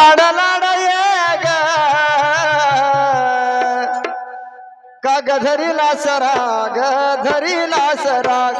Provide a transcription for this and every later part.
लाड लाड का गधरीला सराग धरीला सराग.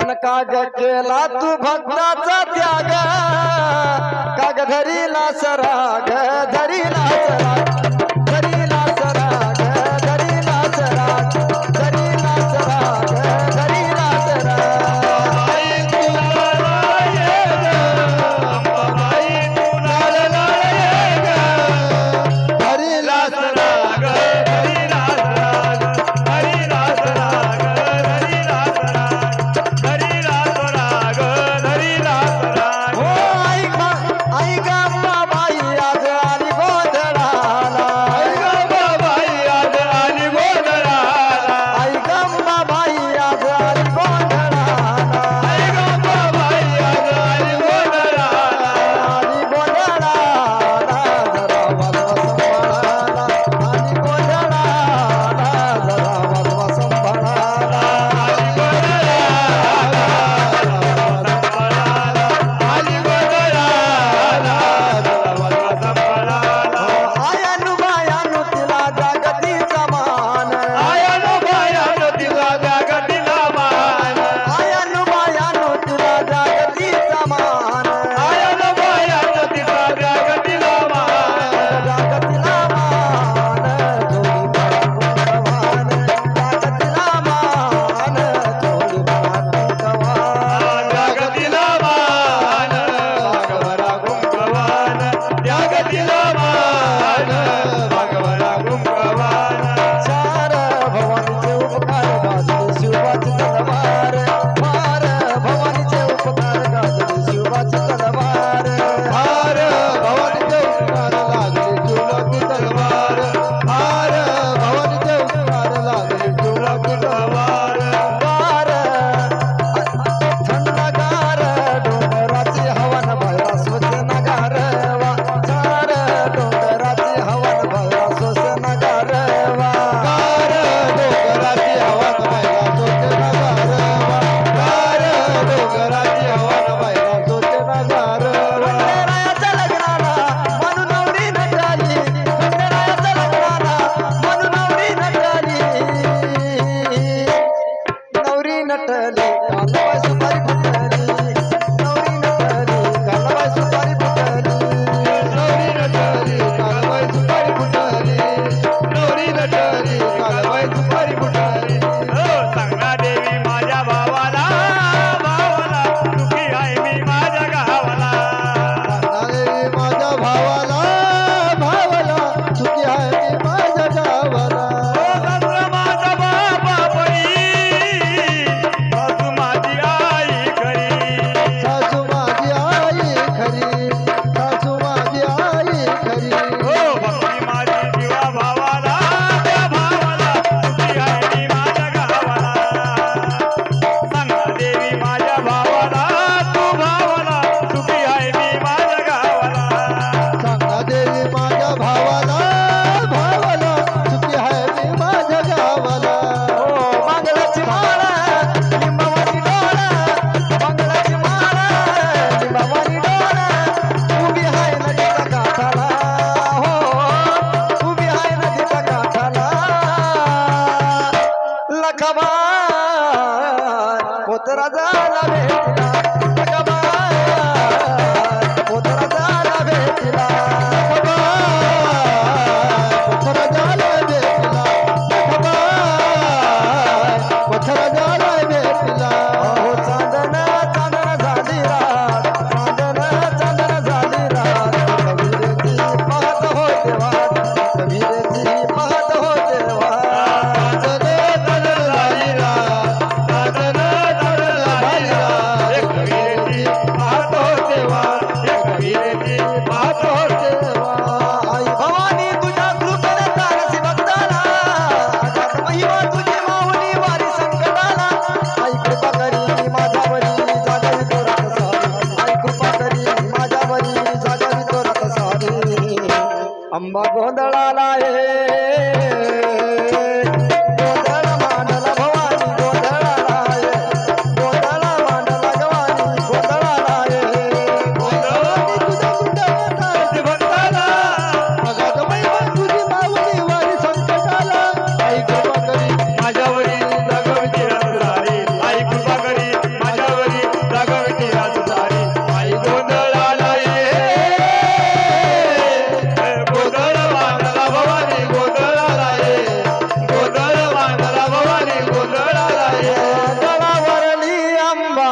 अन काग केला तू भक्ताचा त्याग. काग धरीला सराग धरीला सराग রে টাকা